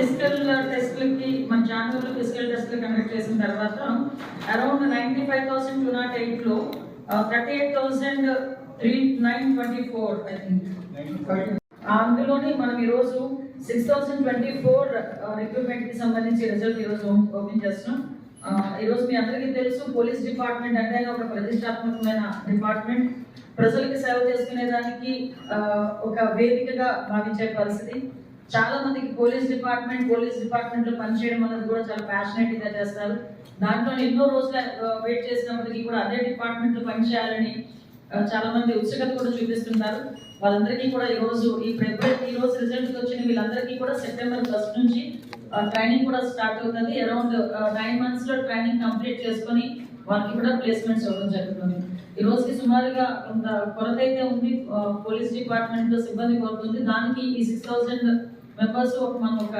Physical టెస్ట్లకి మన జనవరిలో physical టెస్ట్లు కండక్ట్ చేసిన తర్వాత around ninety five thousand two naught ఎయిట్లో thirty eight thousand three nine twenty four I think అందులోని మనం ఈరోజు సిక్స్ థౌసండ్ ట్వంటీ ఫోర్ రిక్రూట్మెంట్కి సంబంధించి రిజల్ట్ ఈరోజు ఓపెన్ చేస్తున్నాం. ఈరోజు మీ అందరికీ తెలుసు పోలీస్ డిపార్ట్మెంట్ అంటే ఒక ప్రతిష్టాత్మకమైన డిపార్ట్మెంట్. ప్రజలకు సేవ చేసుకునే దానికి ఆ, ఒక వేదికగా భావించే పరిస్థితి. చాలా మందికి పోలీస్ డిపార్ట్మెంట్ పోలీస్ డిపార్ట్మెంట్లో పనిచేయడం అనేది కూడా చాలా ప్యాషనెట్గా చేస్తారు. దాంట్లో ఎన్నో రోజులు వెయిట్ చేసినప్పటికీ కూడా అదే డిపార్ట్మెంట్లో పనిచేయాలని చాలా మంది ఉత్సుకత కూడా చూపిస్తుంటారు. వాళ్ళందరికీ కూడా ఈ రోజు ఈ ఫిబ్రవరి ఈ రోజు రిజల్ట్ వచ్చిన వీళ్ళందరికీ కూడా సెప్టెంబర్ ఫస్ట్ నుంచి ట్రైనింగ్ కూడా స్టార్ట్ అవుతుంది. అరౌండ్ నైన్ మంత్స్లో ట్రైనింగ్ కంప్లీట్ చేసుకొని వాళ్ళకి కూడా ప్లేస్మెంట్స్ ఇవ్వడం జరుగుతుంది. ఈ రోజుకి సుమారుగా కొంత కొరత అయితే ఉంది. పోలీస్ డిపార్ట్మెంట్లో సిబ్బంది కోరుతుంది. దానికి ఈ సిక్స్ థౌసండ్ మెంబర్స్ మనం ఒక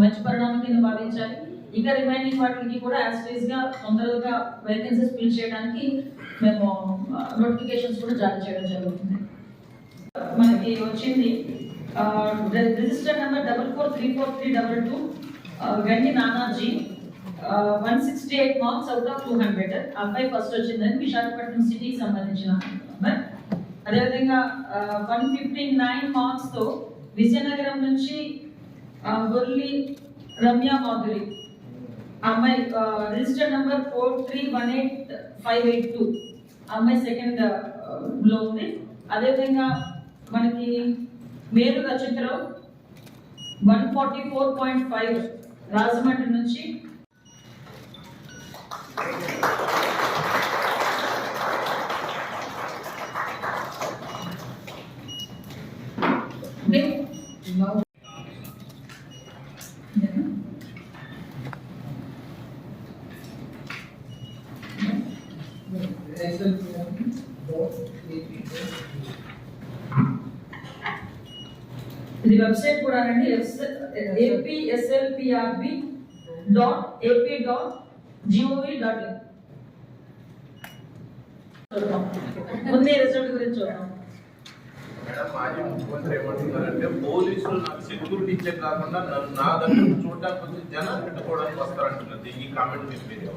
మంచి పరిణామం కింద భావించాలి. ఇంకా రిమైనింగ్ వాటికి కూడా యాజ్గా తొందరగా వేకెన్సీస్ ఫిల్ చేయడానికి మేము నోటిఫికేషన్స్ కూడా జారీ చేయడం జరుగుతుంది. మనకి వచ్చింది register number double four three four three double two Gandi Nanaji one sixty eight marks out of two hundred అబ్బాయి ఫస్ట్ వచ్చిందని విశాఖపట్నం సిటీకి సంబంధించిన నెంబర్ అదేవిధంగా వన్ ఫిఫ్టీ నైన్ మార్క్స్తో విజయనగరం నుంచి ఆ, రమ్య మాధురి. అమ్మాయి register number four three one eight five eight two అమ్మాయి సెకండ్లో ఉంది. అదేవిధంగా మనకి Meru Rachitrao one forty four point five Rajahmundry నుంచి. ఇది వెబ్సైట్ కూడా అండి APSLPRB dot AP dot GOV dot in ముందే రిజల్ట్ గురించి చూద్దాం మేడం మాజీ ముఖ్యమంత్రి ఏమంటున్నారంటే పోలీసులు నాకు సెక్యూరిటీ ఇచ్చే కాకుండా నా దగ్గర చూడడానికి వచ్చి జనం పెట్టుకోవడానికి వస్తారంటున్నారు ఈ కామెంట్ మీరు మీరు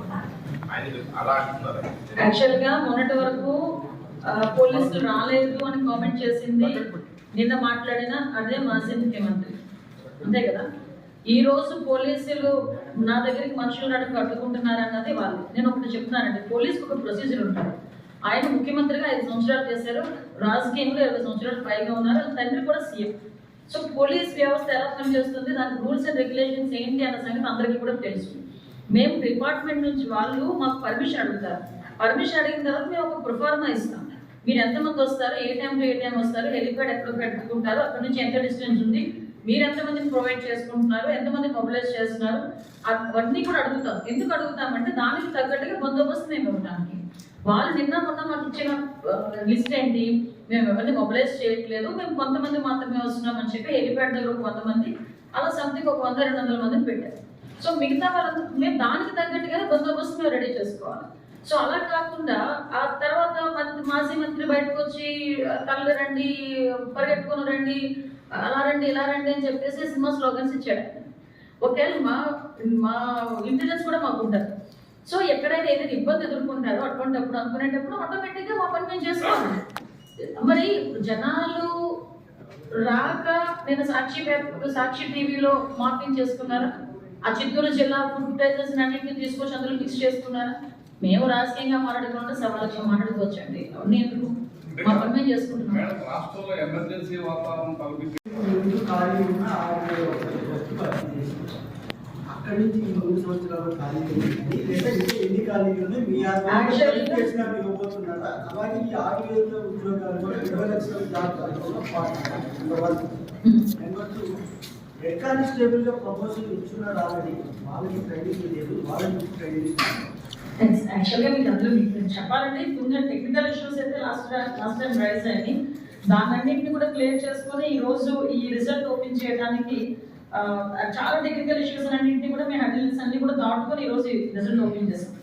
ఆయన అలా అంటున్నారు? యాక్చువల్గా మొన్నటి వరకు పోలీసులు రాలేదు అని కామెంట్ చేసింది. నిన్న మాట్లాడిన అదే మాజీ ముఖ్యమంత్రి. అంతే కదా? ఈ రోజు పోలీసులు నా దగ్గరికి మనుషులు నడుపు కట్టుకుంటున్నారు అన్నది వాళ్ళు. నేను ఒకటి చెప్తున్నానండి పోలీసుకు ఒక ప్రొసీజర్ ఉంటుంది. ఆయన ముఖ్యమంత్రిగా ఐదు సంవత్సరాలు చేశారు. రాజకీయంలో ఇరవై సంవత్సరాలు పైగా ఉన్నారు. తండ్రి కూడా సీఎం. సో పోలీస్ వ్యవస్థ ఎలా పనిచేస్తుంది? దాని రూల్స్ అండ్ రెగ్యులేషన్స్ ఏంటి అన్న సంగతి అందరికీ కూడా తెలుసు. మేము డిపార్ట్మెంట్ నుంచి వాళ్ళు మాకు పర్మిషన్ అడుగుతారు. పర్మిషన్ అడిగిన తర్వాత మేము ఒక ప్రొఫార్మా ఇస్తాం. మీరు ఎంతమంది వస్తారు? ఏ టైంలో ఏ టైం వస్తారు? హెలిప్యాడ్ ఎక్కడ పెట్టుకుంటారు? అక్కడ నుంచి ఎంత డిస్టెన్స్ ఉంది? మీరు ఎంతమందిని ప్రొవైడ్ చేసుకుంటున్నారు? ఎంతమంది మొబిలైజ్ చేస్తున్నారు? అవన్నీ కూడా అడుగుతాం. ఎందుకు అడుగుతామంటే దానికి తగ్గట్టుగా బందోబస్తు మేము ఇవ్వడానికి. వాళ్ళు నిన్న మొన్న మాకు ఇచ్చిన లిస్ట్ ఏంటి? మేము ఎవరిని మొబిలైజ్ చేయట్లేదు. మేము కొంతమంది మాత్రమే వస్తున్నాం అని చెప్పి హెలిప్యాడ్ దగ్గర కొంతమంది అలా సంథింగ్ ఒక వంద రెండు వందల మందిని పెట్టారు. సో మిగతా వాళ్ళంతా మేము దానికి తగ్గట్టుగానే బందోబస్తు మేము రెడీ చేసుకోవాలి. సో అలా కాకుండా ఆ తర్వాత మాజీ మంత్రి బయటకు వచ్చి తల్లి రండి పరిగెట్టుకుని రండి అలా రండి ఇలా రండి అని చెప్పేసి సినిమా స్లోగన్స్ ఇచ్చాడు. ఒకవేళ మా మా ఇంటెలిజెన్స్ కూడా మాకు ఉంటుంది సో ఎక్కడైనా ఏదైనా ఇబ్బంది ఎదుర్కొంటారో అటువంటిప్పుడు అనుకునేటప్పుడు ఆటోమేటిక్గా మా పని మేము చేసుకోవాలి. మరి జనాలు రాక నేను సాక్షి పేపర్ సాక్షి టీవీలో మార్పింగ్ చేసుకున్నారా? ఆ చిత్తూరు జిల్లా ఫుటేజెస్ అన్నింటినీ తీసుకొచ్చి అందులో ఫిక్స్ చేసుకున్నారా? మేము రాజకీయంగా మాట్లాడుకుంటే సవా లక్ష మాట్లాడుకోవచ్చండి. అవన్నీ ఎందుకు? మా పని మేము చేసుకుంటున్నాం. అక్కడి నుంచి ఎన్ని ఖాళీ ఉన్నాయి మీ Actually- ఆధ్వర్యంలో ఇవ్వబోతున్నారా అలాగే ఈ ఆరు వేల ఉద్యోగాలు కూడా ఇరవై లక్షల జాబితాలో part number one number two head కానిస్టేబుల్గా promotion ఇచ్చున్నారు ఆల్రెడీ వాళ్ళకి ట్రైనింగ్ లేదు వాళ్ళకి ట్రైనింగ్ యాక్చువల్గా మీకు చెప్పాలంటే కొంచెం టెక్నికల్ ఇష్యూస్ అయితే లాస్ట్ లాస్ట్ టైం రైజ్ అయ్యి దానన్నింటిని కూడా క్లియర్ చేసుకొని ఈ రోజు ఈ రిజల్ట్ ఓపెన్ చేయడానికి చాలా టెక్నికల్ ఇష్యూస్ అన్నింటినీ కూడా మేము అటెండెన్స్ అన్ని కూడా దాటుకొని ఈ రోజు రిజల్ట్ ఓపెన్ చేస్తాం